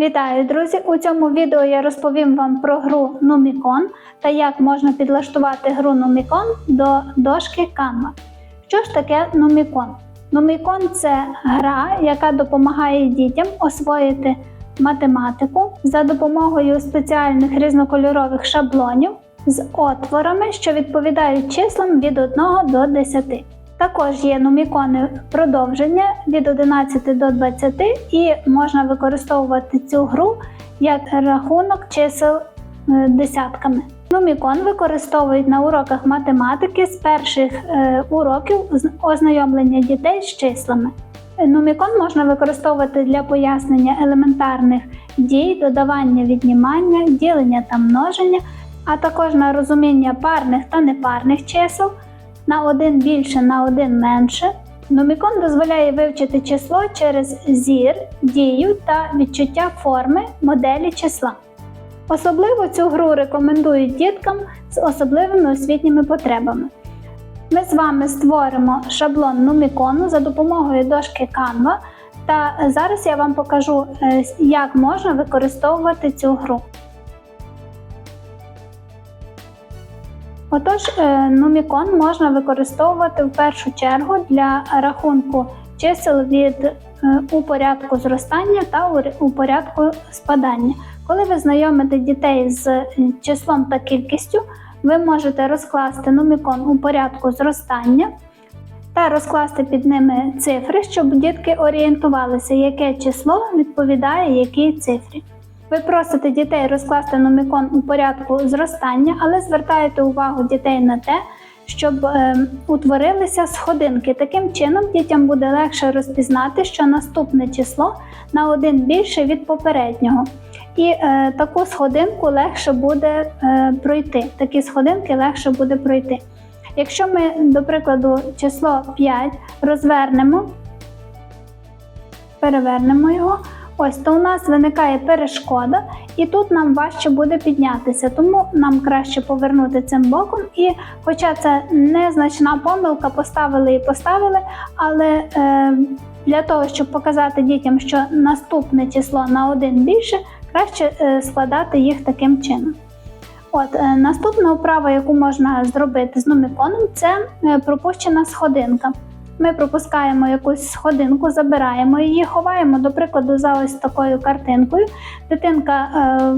Вітаю, друзі! У цьому відео я розповім вам про гру Numicon та як можна підлаштувати гру Numicon до дошки Canva. Що ж таке Numicon? Numicon – це гра, яка допомагає дітям освоїти математику за допомогою спеціальних різнокольорових шаблонів з отворами, що відповідають числам від 1 до 10. Також є нумікони продовження від 11 до 20 і можна використовувати цю гру як рахунок чисел е, десятками. Нумікон використовують на уроках математики з перших е, уроків ознайомлення дітей з числами. Нумікон можна використовувати для пояснення елементарних дій, додавання, віднімання, ділення та множення, а також на розуміння парних та непарних чисел на один більше, на один менше. Номікон дозволяє вивчити число через зір, дію та відчуття форми моделі числа. Особливо цю гру рекомендують діткам з особливими освітніми потребами. Ми з вами створимо шаблон Нумікону за допомогою дошки Canva, та зараз я вам покажу, е, як можна використовувати цю гру. Отож, е, нумікон можна використовувати в першу чергу для рахунку чисел від е, у порядку зростання та у порядку спадання. Коли ви знайомите дітей з е, числом та кількістю, ви можете розкласти нумікон у порядку зростання та розкласти під ними цифри, щоб дітки орієнтувалися, яке число відповідає якій цифрі. Ви просите дітей розкласти номікон у порядку зростання, але звертаєте увагу дітей на те, щоб е, утворилися сходинки. Таким чином дітям буде легше розпізнати, що наступне число на один більше від попереднього. І е, таку сходинку легше буде е, пройти. Такі сходинки легше буде пройти. Якщо ми, до прикладу, число 5 розвернемо, перевернемо його, Ось то у нас виникає перешкода, і тут нам важче буде піднятися, тому нам краще повернути цим боком. І, хоча це незначна помилка, поставили і поставили, але е, для того, щоб показати дітям, що наступне число на один більше, краще е, складати їх таким чином. От е, наступна вправа, яку можна зробити з нуміконом, це е, пропущена сходинка. Ми пропускаємо якусь сходинку, забираємо її, ховаємо, до прикладу, за ось такою картинкою. Дитинка е,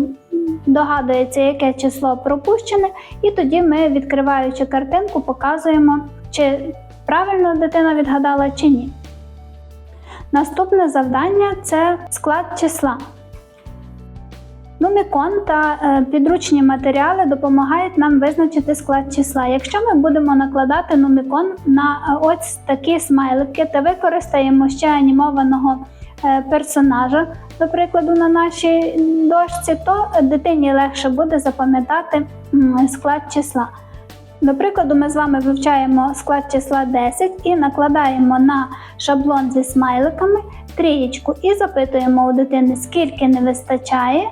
догадується, яке число пропущене, і тоді ми, відкриваючи картинку, показуємо, чи правильно дитина відгадала чи ні. Наступне завдання це склад числа. Нумікон та е, підручні матеріали допомагають нам визначити склад числа. Якщо ми будемо накладати нумікон на е, ось такі смайлики та використаємо ще анімованого е, персонажа, до прикладу, на нашій дошці, то дитині легше буде запам'ятати склад числа. До прикладу, ми з вами вивчаємо склад числа 10 і накладаємо на шаблон зі смайликами трієчку і запитуємо у дитини, скільки не вистачає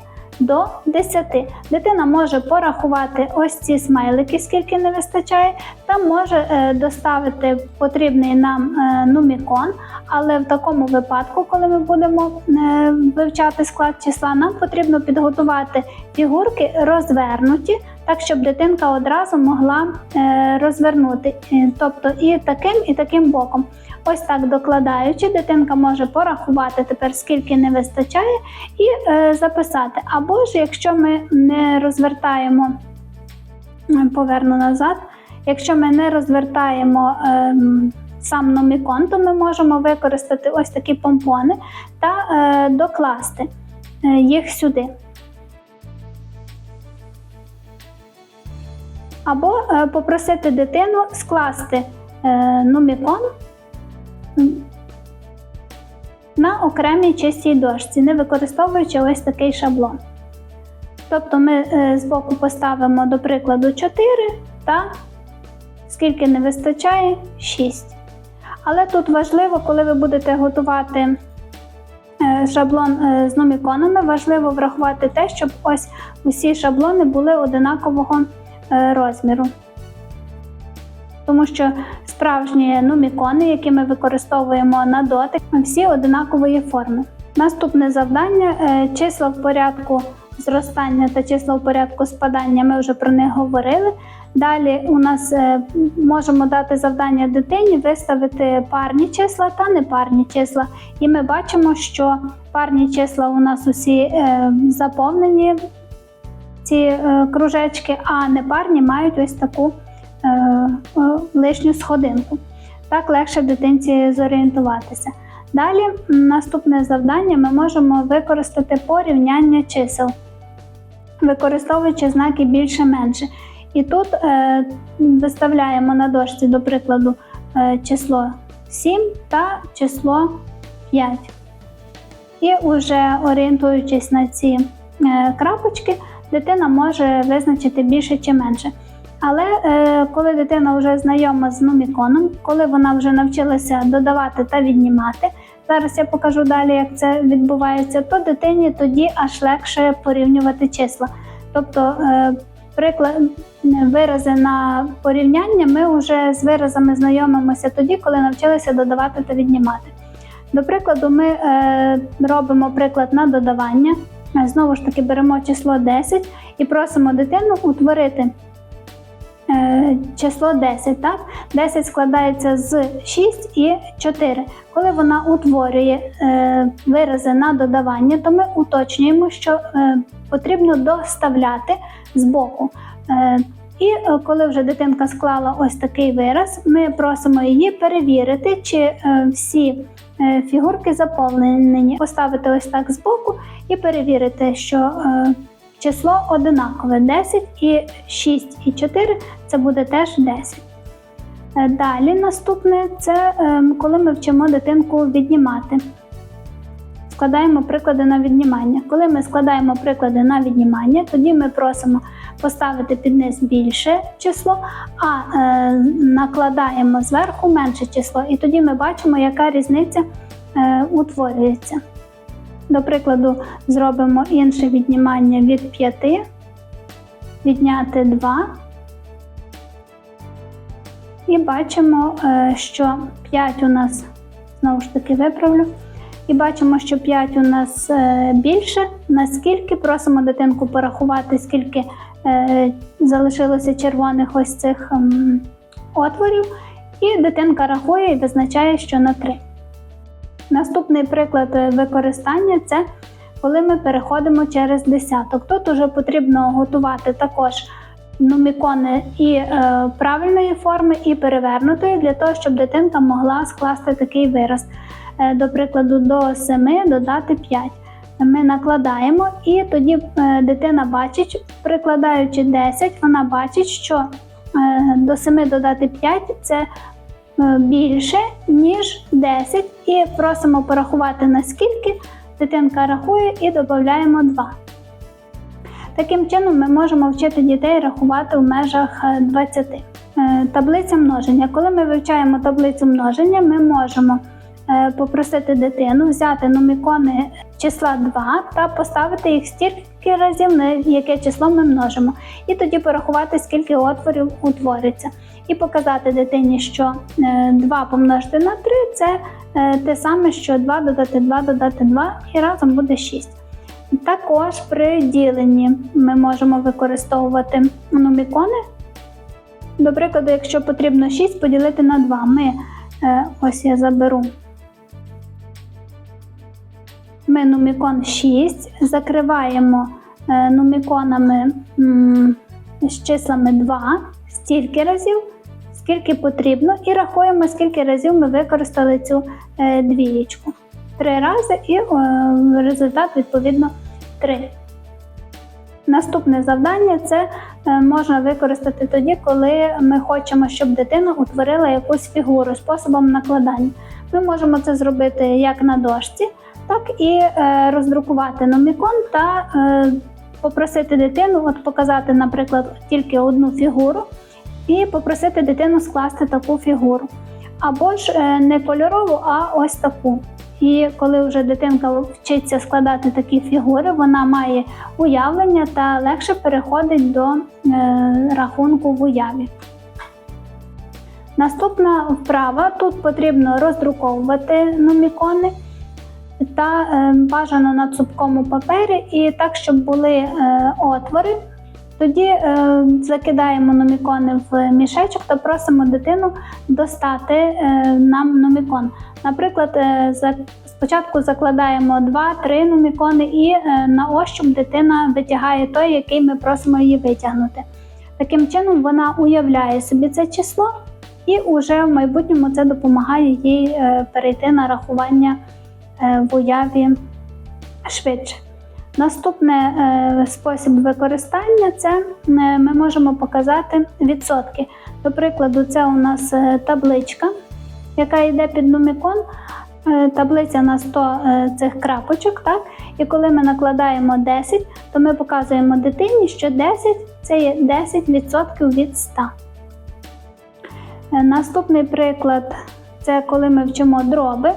до 10. Дитина може порахувати ось ці смайлики, скільки не вистачає, та може е, доставити потрібний нам е, нумікон. Але в такому випадку, коли ми будемо е, вивчати склад числа, нам потрібно підготувати фігурки розвернуті, так щоб дитинка одразу могла розвернути, тобто і таким, і таким боком. Ось так докладаючи, дитинка може порахувати тепер, скільки не вистачає, і е, записати. Або ж якщо ми не розвертаємо, е, поверну назад, якщо ми не розвертаємо ем, сам номікон, то ми можемо використати ось такі помпони та е, докласти е, їх сюди. Або е, попросити дитину скласти е, номікон на окремій чистій дошці, не використовуючи ось такий шаблон. Тобто ми е, збоку поставимо, до прикладу, 4 та скільки не вистачає 6. Але тут важливо, коли ви будете готувати е, шаблон е, з номіконами, важливо врахувати те, щоб ось усі шаблони були одинакового розміру. Тому що справжні нумікони, які ми використовуємо на дотик, всі одинакової форми. Наступне завдання е, числа в порядку зростання та числа в порядку спадання. Ми вже про них говорили. Далі у нас е, можемо дати завдання дитині виставити парні числа та непарні числа. І ми бачимо, що парні числа у нас усі е, заповнені ці кружечки, а непарні мають ось таку лишню сходинку. Так легше дитинці зорієнтуватися. Далі наступне завдання ми можемо використати порівняння чисел, використовуючи знаки більше-менше. І тут е, виставляємо на дошці, до прикладу, е, число 7 та число 5. І вже орієнтуючись на ці е, крапочки, дитина може визначити більше чи менше. Але е, коли дитина вже знайома з нуміконом, коли вона вже навчилася додавати та віднімати, зараз я покажу далі, як це відбувається, то дитині тоді аж легше порівнювати числа. Тобто е, приклад, вирази на порівняння ми вже з виразами знайомимося тоді, коли навчилися додавати та віднімати. До прикладу, ми е, робимо приклад на додавання. Знову ж таки, беремо число 10 і просимо дитину утворити число 10. Так? 10 складається з 6 і 4. Коли вона утворює е, вирази на додавання, то ми уточнюємо, що е, потрібно доставляти збоку. Е, і е, коли вже дитинка склала ось такий вираз, ми просимо її перевірити, чи е, всі е, фігурки заповнені, поставити ось так збоку і перевірити, що е, число одинакове 10 і 6 і 4 це буде теж 10. Е, Далі наступне це е, коли ми вчимо дитинку віднімати. Складаємо приклади на віднімання. Коли ми складаємо приклади на віднімання, тоді ми просимо поставити під низ більше число, а е, накладаємо зверху менше число, і тоді ми бачимо, яка різниця е, утворюється. До прикладу, зробимо інше віднімання від 5, відняти 2. І бачимо, е, що 5 у нас, знову ж таки, виправлю. І бачимо, що 5 у нас е, більше. Наскільки просимо дитинку порахувати, скільки е, залишилося червоних ось цих ем, отворів. І дитинка рахує і визначає, що на 3. Наступний приклад е, використання це коли ми переходимо через десяток. Тут вже потрібно готувати також нумікони і е, правильної форми, і перевернутої, для того, щоб дитинка могла скласти такий вираз. Е, до прикладу, до 7 додати 5. Ми накладаємо, і тоді е, дитина бачить, прикладаючи 10, вона бачить, що е, до 7 додати 5 це більше, ніж 10, і просимо порахувати наскільки. Дитинка рахує і додаємо 2. Таким чином, ми можемо вчити дітей рахувати в межах е, 20. Е, Таблиця множення. Коли ми вивчаємо таблицю множення, ми можемо е, попросити дитину взяти нумікони числа 2 та поставити їх стільки разів, яке число ми множимо, і тоді порахувати, скільки отворів утвориться. І показати дитині, що е, 2 помножити на 3 це е, те саме, що 2 додати 2 додати 2 і разом буде 6. Також при діленні ми можемо використовувати нумікони. До прикладу, якщо потрібно 6 поділити на 2, ми е, ось я заберу. Ми нумікон 6, закриваємо е, нуміконами з числами 2 стільки разів, скільки потрібно, і рахуємо, скільки разів ми використали цю е, двієчку. Три рази і е, результат відповідно 3. Наступне завдання це е, можна використати тоді, коли ми хочемо, щоб дитина утворила якусь фігуру способом накладання. Ми можемо це зробити як на дошці, так і е, роздрукувати номікон та е, попросити дитину, от показати, наприклад, тільки одну фігуру, і попросити дитину скласти таку фігуру. Або ж е, не кольорову, а ось таку. І коли вже дитинка вчиться складати такі фігури, вона має уявлення та легше переходить до е, рахунку в уяві. Наступна вправа тут потрібно роздруковувати нумікони. Та е, бажано на цупкому папері, і так, щоб були е, отвори. Тоді е, закидаємо нумікони в мішечок та просимо дитину достати е, нам нумікон. Наприклад, спочатку закладаємо 2-3 нумікони, і на ощуп дитина витягає той, який ми просимо її витягнути. Таким чином вона уявляє собі це число, і вже в майбутньому це допомагає їй перейти на рахування в уяві швидше. Наступний е, спосіб використання це е, ми можемо показати відсотки. До прикладу, це у нас е, табличка, яка йде під нумікон. Е, Таблиця на 100 е, цих крапочок, так? І коли ми накладаємо 10, то ми показуємо дитині, що 10 це є 10% від 100. Е, Наступний приклад це коли ми вчимо дроби.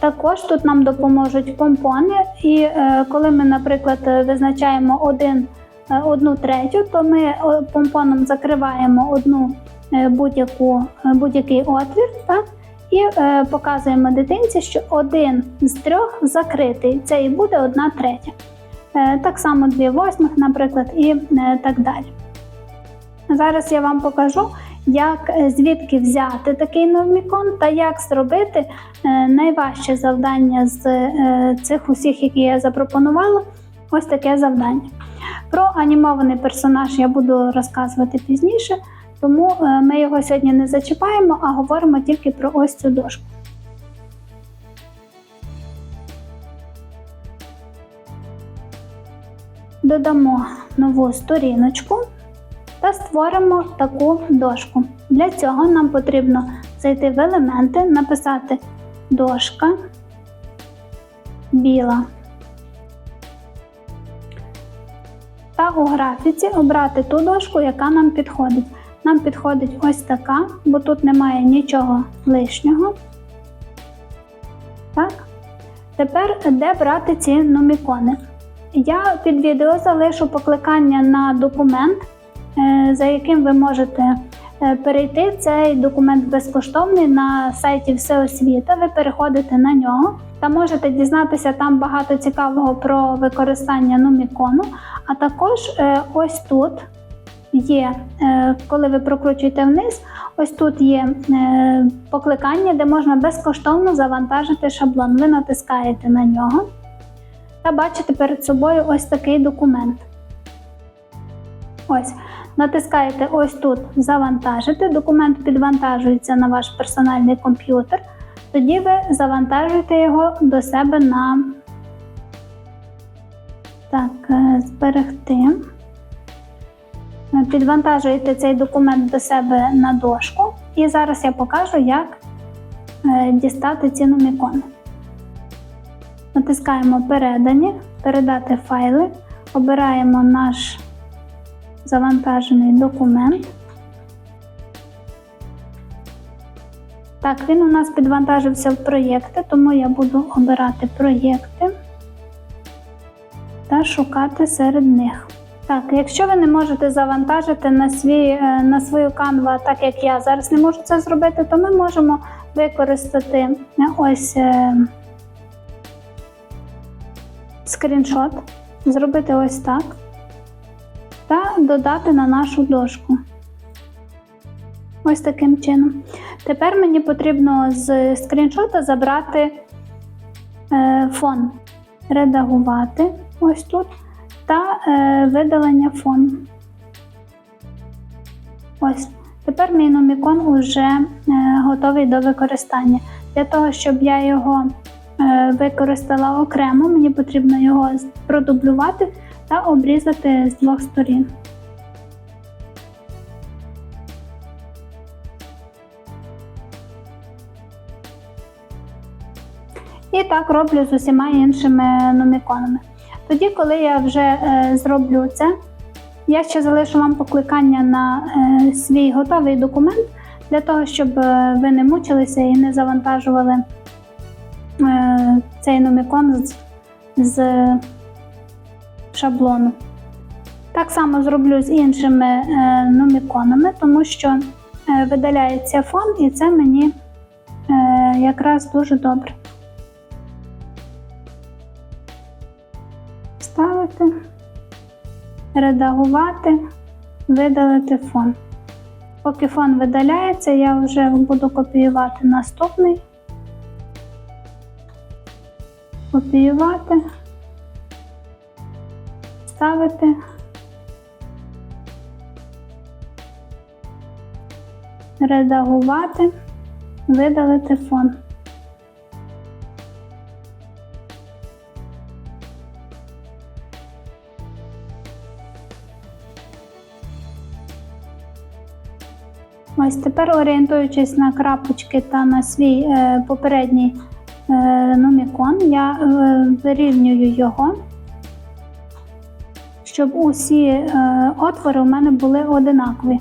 Також тут нам допоможуть помпони, і е, коли ми, наприклад, е, визначаємо один, е, одну третю, то ми е, помпоном закриваємо одну е, будь-яку, е, будь-який отвір так? і е, показуємо дитинці, що один з трьох закритий. Це і буде одна третя. Е, так само дві восьмих, наприклад, і е, так далі. Зараз я вам покажу, як е, звідки взяти такий новмікон та як зробити е, найважче завдання з е, цих усіх, які я запропонувала. Ось таке завдання. Про анімований персонаж я буду розказувати пізніше, тому ми його сьогодні не зачіпаємо, а говоримо тільки про ось цю дошку. Додамо нову сторіночку та створимо таку дошку. Для цього нам потрібно зайти в елементи, написати дошка біла. Та у графіці обрати ту дошку, яка нам підходить. Нам підходить ось така, бо тут немає нічого лишнього. Так. Тепер де брати ці нумікони? Я під відео залишу покликання на документ, за яким ви можете е, перейти. Цей документ безкоштовний на сайті Всеосвіта. Ви переходите на нього та можете дізнатися там багато цікавого про використання нумікону. А також е, ось тут є, е, коли ви прокручуєте вниз, ось тут є е, покликання, де можна безкоштовно завантажити шаблон. Ви натискаєте на нього та бачите перед собою ось такий документ. Ось, натискаєте ось тут Завантажити. Документ підвантажується на ваш персональний комп'ютер. Тоді ви завантажуєте його до себе на так, е, зберегти. Е, Підвантажуєте цей документ до себе на дошку, і зараз я покажу, як е, дістати ці нумікони. Натискаємо Передані, передати файли, обираємо наш завантажений документ. Так, він у нас підвантажився в проєкти, тому я буду обирати проєкти та шукати серед них. Так, якщо ви не можете завантажити на, свій, е, на свою Canva, так як я зараз не можу це зробити, то ми можемо використати е, ось е, скріншот, зробити ось так та додати на нашу дошку. Ось таким чином. Тепер мені потрібно з скріншота забрати е, фон, редагувати ось тут та е, видалення фону. Ось. Тепер мій номікон уже е, готовий до використання. Для того, щоб я його використала окремо, мені потрібно його продублювати та обрізати з двох сторін. І так роблю з усіма іншими номіконами. Тоді, коли я вже е, зроблю це, я ще залишу вам покликання на е, свій готовий документ для того, щоб е, ви не мучилися і не завантажували е, цей номікон з, з шаблону. Так само зроблю з іншими е, номіконами, тому що е, видаляється фон, і це мені е, якраз дуже добре. Ставити, редагувати, видалити фон. Поки фон видаляється, я вже буду копіювати наступний, копіювати ставити. Редагувати, видалити фон. Ось тепер орієнтуючись на крапочки та на свій е, попередній е, нумікон, я е, вирівнюю його, щоб усі е, отвори у мене були одинакові.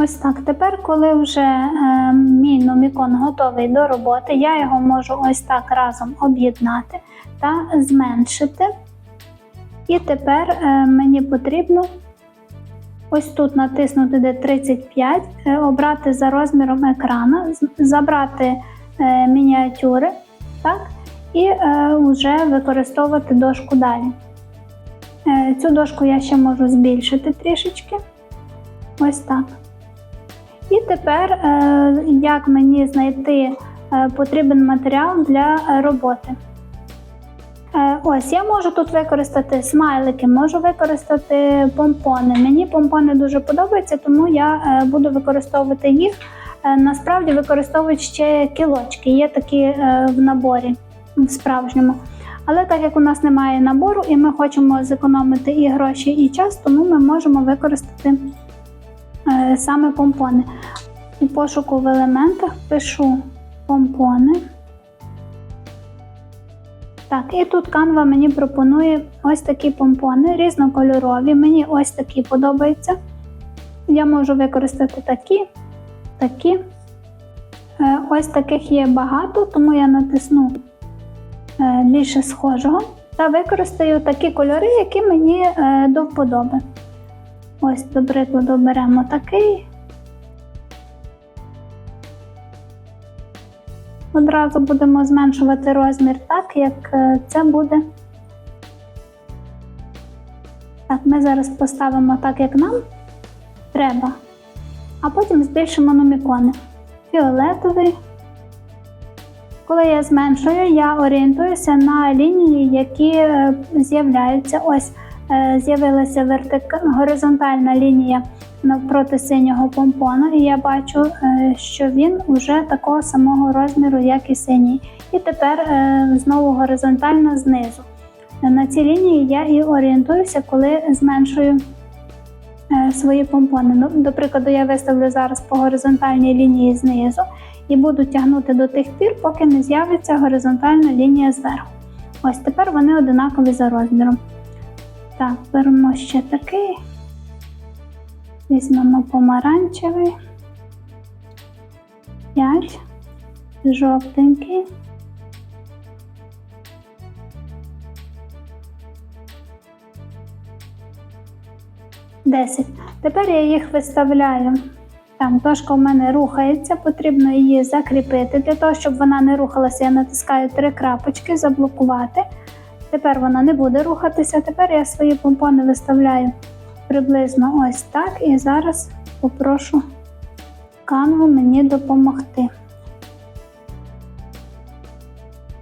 Ось так. Тепер, коли вже е, мій номікон готовий до роботи, я його можу ось так разом об'єднати та зменшити. І тепер е, мені потрібно ось тут натиснути де 35, е, обрати за розміром екрана, забрати е, мініатюри так, і е, вже використовувати дошку далі. Е, цю дошку я ще можу збільшити трішечки. Ось так. І тепер, е, як мені знайти е, потрібен матеріал для роботи. Е, Ось я можу тут використати смайлики, можу використати помпони. Мені помпони дуже подобаються, тому я буду використовувати їх. Насправді використовують ще кілочки, є такі в наборі в справжньому. Але так як у нас немає набору і ми хочемо зекономити і гроші, і час, тому ми можемо використати саме помпони. У пошуку в елементах пишу помпони. Так, і тут Canva мені пропонує ось такі помпони, різнокольорові. Мені ось такі подобаються. Я можу використати такі, такі. Е, Ось таких є багато, тому я натисну е, більше схожого та використаю такі кольори, які мені е, до вподоби. Ось, до прикладу, беремо такий. Одразу будемо зменшувати розмір так, як е, це буде. Так, ми зараз поставимо так, як нам треба, а потім збільшимо номікони. Фіолетовий. Коли я зменшую, я орієнтуюся на лінії, які е, з'являються. Ось з'явилася вертика... горизонтальна лінія навпроти синього помпона, і я бачу, е, що він вже такого самого розміру, як і синій. І тепер е, знову горизонтально знизу. На цій лінії я і орієнтуюся, коли зменшую е, свої помпони. Ну, До прикладу, я виставлю зараз по горизонтальній лінії знизу і буду тягнути до тих пір, поки не з'явиться горизонтальна лінія зверху. Ось тепер вони одинакові за розміром. Так, беремо ще такий. Візьмемо помаранчевий. 5. Жовтенький. Десять. Тепер я їх виставляю. Там дошка у мене рухається, потрібно її закріпити. Для того, щоб вона не рухалася, я натискаю три крапочки, заблокувати. Тепер вона не буде рухатися. Тепер я свої помпони виставляю приблизно ось так. І зараз попрошу канву мені допомогти.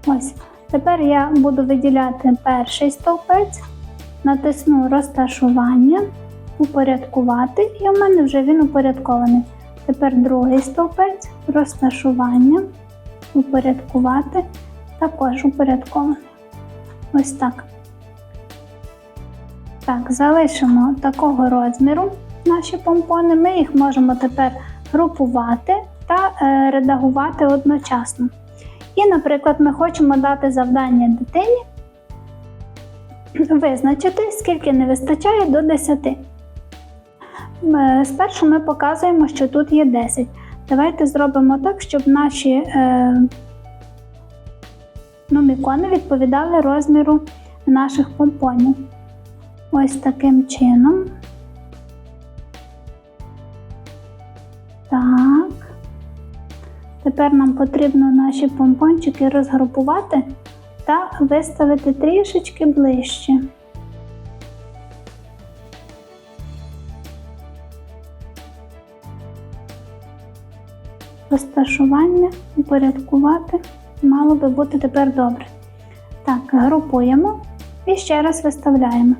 Ось. Тепер я буду виділяти перший стовпець, натисну розташування, упорядкувати, і у мене вже він упорядкований. Тепер другий стовпець, розташування, упорядкувати, також упорядкований. Ось так. Так, залишимо такого розміру наші помпони. Ми їх можемо тепер групувати та е, редагувати одночасно. І, наприклад, ми хочемо дати завдання дитині визначити, скільки не вистачає до 10. е, спершу ми показуємо, що тут є 10. Давайте зробимо так, щоб наші е, нумікони відповідали розміру наших помпонів. Ось таким чином. Так. Тепер нам потрібно наші помпончики розгрупувати та виставити трішечки ближче. Розташування упорядкувати мало би бути тепер добре. Так, групуємо і ще раз виставляємо.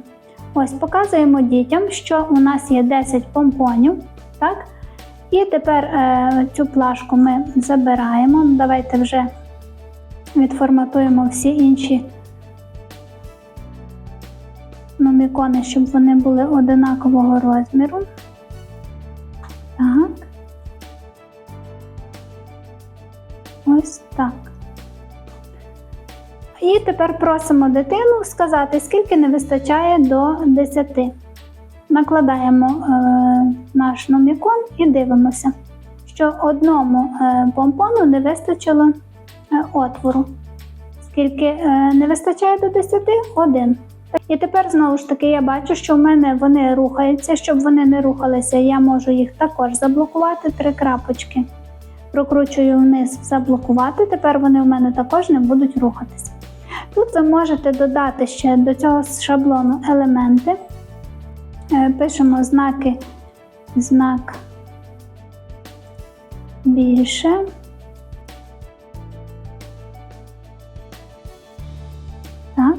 Ось показуємо дітям, що у нас є 10 помпонів. Так? І тепер е, цю плашку ми забираємо. Давайте вже відформатуємо всі інші номікони, щоб вони були одинакового розміру. Так. Ось так. І тепер просимо дитину сказати, скільки не вистачає до 10. Накладаємо е, наш номікон і дивимося, що одному е, помпону не вистачило е, отвору. Скільки е, не вистачає до 10? Один. І тепер знову ж таки я бачу, що в мене вони рухаються. Щоб вони не рухалися, я можу їх також заблокувати три крапочки. Прокручую вниз заблокувати. Тепер вони у мене також не будуть рухатися. Тут ви можете додати ще до цього шаблону елементи. Е, Пишемо знаки, знак більше. Так.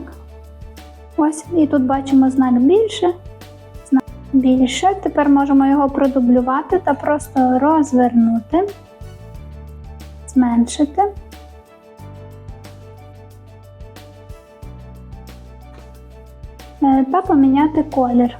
Ось, і тут бачимо знак більше, знак більше. Тепер можемо його продублювати та просто розвернути, зменшити. Та поміняти колір.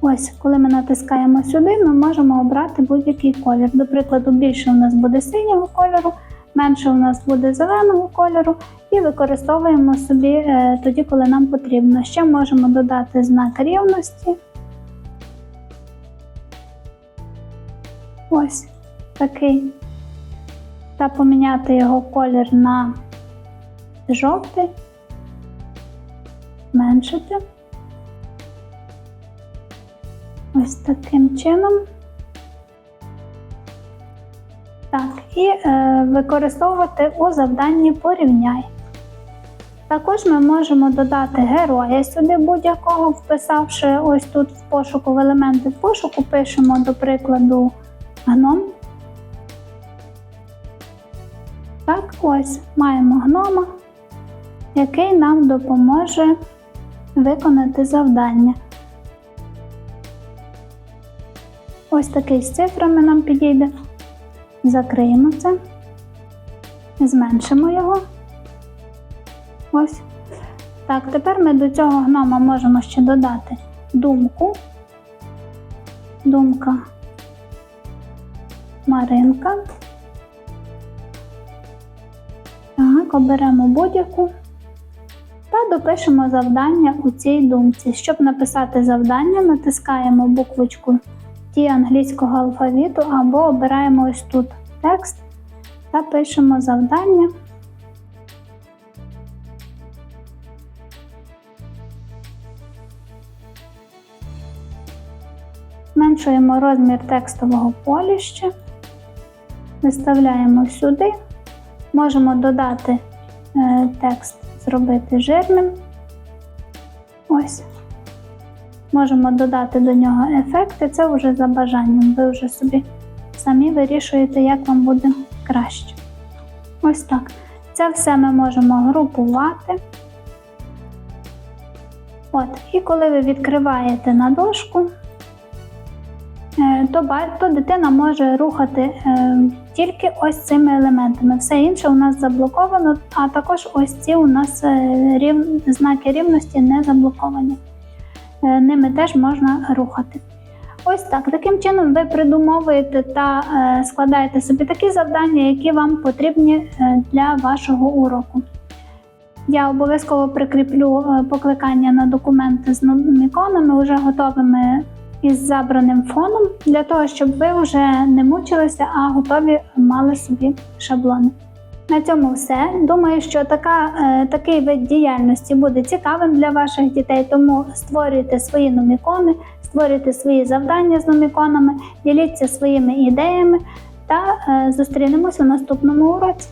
Ось, коли ми натискаємо сюди, ми можемо обрати будь-який колір. До прикладу, більше у нас буде синього кольору, менше у нас буде зеленого кольору, і використовуємо собі е, тоді, коли нам потрібно. Ще можемо додати знак рівності. Ось такий. Та поміняти його колір на жовтий, зменшити. Ось таким чином. Так, і е, використовувати у завданні порівняй. Також ми можемо додати героя сюди будь-якого, вписавши ось тут в пошуку в елементи пошуку, пишемо, до прикладу, гном. Так, ось маємо гнома, який нам допоможе виконати завдання. Ось такий з цифрами нам підійде. Закриємо це, зменшимо його. Ось. Так, тепер ми до цього гнома можемо ще додати думку. Думка Маринка. Так, оберемо будь-яку допишемо завдання у цій думці. Щоб написати завдання, натискаємо буквочку Ті англійського алфавіту або обираємо ось тут текст та пишемо завдання. Зменшуємо розмір текстового поліща, виставляємо сюди, можемо додати е, текст, зробити жирним. Ось. Можемо додати до нього ефекти, це вже за бажанням. Ви вже собі самі вирішуєте, як вам буде краще. Ось так. Це все ми можемо групувати. От, І коли ви відкриваєте на дошку, е, то, дитина може рухати е, тільки ось цими елементами. Все інше у нас заблоковано, а також ось ці у нас е, рів... знаки рівності не заблоковані. Е, Ними теж можна рухати. Ось так. Таким чином ви придумовуєте та е, складаєте собі такі завдання, які вам потрібні для вашого уроку. Я обов'язково прикріплю покликання на документи з нуміконами, вже готовими із забраним фоном, для того, щоб ви вже не мучилися, а готові мали собі шаблони. На цьому все. Думаю, що така, е, такий вид діяльності буде цікавим для ваших дітей, тому створюйте свої нумікони, створюйте свої завдання з нуміконами, діліться своїми ідеями та е, зустрінемося в наступному уроці.